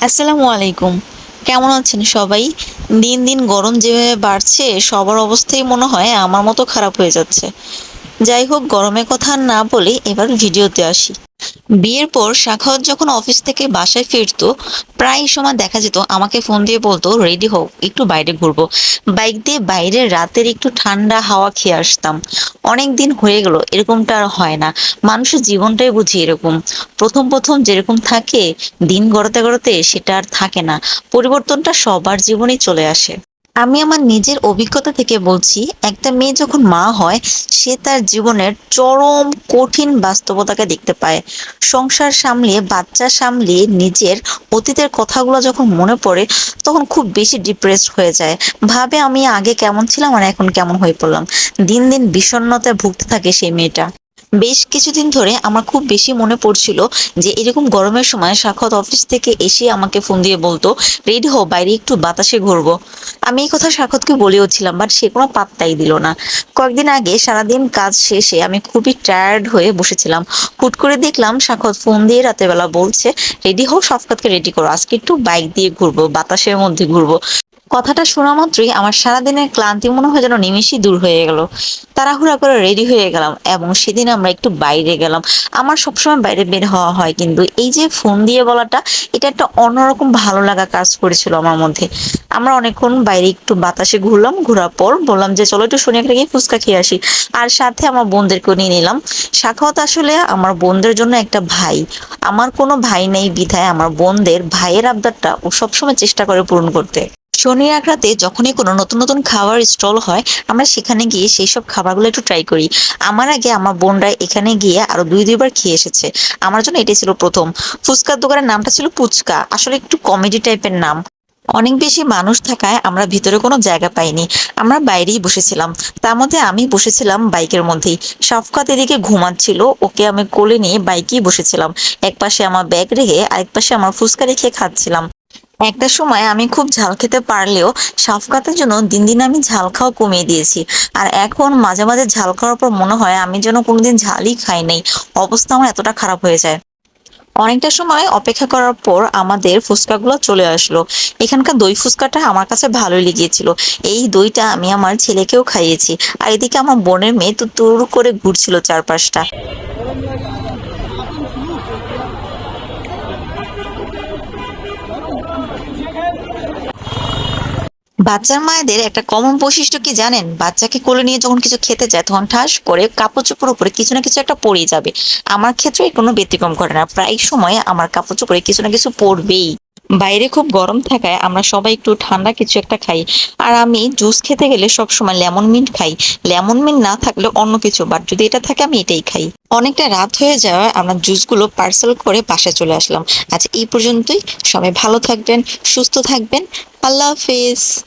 আসসালামু আলাইকুম। কেমন আছেন সবাই? দিন দিন গরম যেভাবে বাড়ছে, সবার অবস্থাই মনে হয় আমার মতো খারাপ হয়ে যাচ্ছে। যাই হোক গরমের কথা না বলে এবার ভিডিওতে আসি। বিয়ের পর শাখাওয়াত যখন অফিস থেকে বাসায় ফিরতো, প্রায় সময় দেখা যেত, আমাকে ফোন দিয়ে বলতো রেডি হোক একটু বাইরে ঘুরবো। বাইক দিয়ে বাইরে রাতের একটু ঠান্ডা হাওয়া খেয়ে আসতাম। অনেক দিন হয়ে গেল, এরকমটা আর হয় না। মানুষের জীবনটাই বুঝি এরকম। প্রথম প্রথম যেরকম থাকে, দিন গড়াতে গড়াতে সেটা আর থাকে না। পরিবর্তনটা সবার জীবনেই চলে আসে। আমি আমার নিজের অভিজ্ঞতা থেকে বলছি, একটা মেয়ে যখন মা হয়, সে তার জীবনের চরম কঠিন বাস্তবতাকে দেখতে পায়। সংসার সামলিয়ে, বাচ্চা সামলিয়ে নিজের অতীতের কথাগুলো যখন মনে পড়ে, তখন খুব বেশি ডিপ্রেসড হয়ে যায়। ভাবে আমি আগে কেমন ছিলাম আর এখন কেমন হয়ে পড়লাম। দিন দিন বিষণ্ণতায় ভুগতে থাকে সেই মেয়েটা। বেশ কিছুদিন ধরে আমার খুব বেশি মনে পড়ছিল যে এরকম গরমের সময় সাক্ষাৎ অফিস থেকে এসে আমাকে ফোন দিয়ে বলতো, রেডি হো বাইরে একটু বাতাসে ঘুরবো। আমি এই কথা সাক্ষাৎকে বলেও ছিলাম, বাট সে কোনো পাত্তাই দিল না। কয়েকদিন আগে সারাদিন কাজ শেষে আমি খুবই টায়ার্ড হয়ে বসেছিলাম। হুট করে দেখলাম সাক্ষাৎ ফোন দিয়ে রাতের বেলা বলছে, রেডি হও, সাক্ষাৎকে রেডি করো। আজকে একটু বাইক দিয়ে ঘুরবো, বাতাসের মধ্যে ঘুরবো। কথাটা শোনা মাত্রই আমার সারাদিনের ক্লান্তি মনে হয় যেন নিমেষই দূর হয়ে গেল। তাড়াহুড়া করে রেডি হয়ে গেলাম এবং সেদিন আমরা একটু বাইরে গেলাম। আমার সবসময় বাইরে বের হওয়া হয় কিন্তু এই যে ফোন দিয়ে বলাটা, এটা একটা অন্যরকম ভালো লাগা কাজ করেছিল আমার মধ্যে। আমরা অনেকক্ষণ বাইরে একটু বাতাসে ঘুরলাম, ঘোরার পর বললাম যে, চলো একটু শনিয়াকে গিয়ে ফুচকা খেয়ে আসি। আর সাথে আমার বোনদেরকেও নিয়ে নিলাম। সাখাওয়াত আসলে আমার বোনদের জন্য একটা ভাই। আমার কোনো ভাই নেই বিধায় আমার বোনদের ভাইয়ের আবদারটা ও সবসময় চেষ্টা করে পূরণ করতে। শনি এক রাতে যখনই কোনো নতুন নতুন খাবার স্টল হয়, আমরা সেখানে গিয়ে সেই সব খাবারগুলো একটু ট্রাই করি। আমার আগে আমার বোনরা এখানে গিয়ে আরও দুই, দুইবার খেয়ে এসেছে। আমার জন্য এটাই ছিল প্রথম। ফুচকার দোকানের নামটা ছিল পুচকা, আসলে একটু কমেডি টাইপের নাম। অনেক বেশি মানুষ থাকায় আমরা ভিতরে কোনো জায়গা পাইনি। আমরা বাইরেই বসেছিলাম। তার মধ্যে আমি বসেছিলাম বাইকের মধ্যেই। সাফকাত এদিকে ঘুমাচ্ছিল। ওকে আমি কোলে নিয়ে বাইকেই বসেছিলাম। এক পাশে আমার ব্যাগ রেখে আরেক পাশে আমার ফুচকা রেখে খাচ্ছিলাম। একটা সময় আমি খুব ঝাল খেতে পারলেও সাফ সাফকাতের জন্য দিন দিন আমি ঝাল খাওয়া কমিয়ে দিয়েছি। আর এখন মাঝে মাঝে ঝাল খাওয়ার পর মনে হয় আমি যেন কোনোদিন ঝালই খাই নাই। অবস্থা আমার এতটা খারাপ হয়ে যায়। অনেকটা সময় অপেক্ষা করার পর আমাদের ফুচকাগুলো চলে আসলো। এখানকার দই ফুচকাটা আমার কাছে ভালোই লেগেছিল। এই দইটা আমি আমার ছেলেকেও খাইয়েছি। আর এদিকে আমার বোনের মেয়ে তো তুর করে ঘুরছিল চারপাশটা। বাচ্চার মায়েদের একটা কমন বৈশিষ্ট্য কি জানেন? বাচ্চাকে কোলে নিয়ে যখন কিছু খেতে যায়, তখন ঠাস করে কাপড় চোপড় উপরে কিছু না কিছু একটা পড়ে যাবে। আমার ক্ষেত্রে কোনো ব্যতিক্রম ঘটে না। প্রায় সময় আমার কাপড় চোপড়ে কিছু না কিছু পড়বেই। বাইরে খুব গরম থাকায় আমরা সবাই একটু ঠান্ডা কিছু একটা খাই। আর আমি জুস খেতে গেলে সব সময় লেমন মিন্ট খাই। লেমন মিন্ট না থাকলে অন্য কিছু বাট যদি এটা থাকে আমি এটাই খাই। অনেকটা রাত হয়ে যাওয়ায় আমরা জুসগুলো পার্সেল করে বাসায় চলে আসলাম। আচ্ছা এই পর্যন্তই। সবাই ভালো থাকবেন, সুস্থ থাকবেন। আল্লাহ হাফেজ।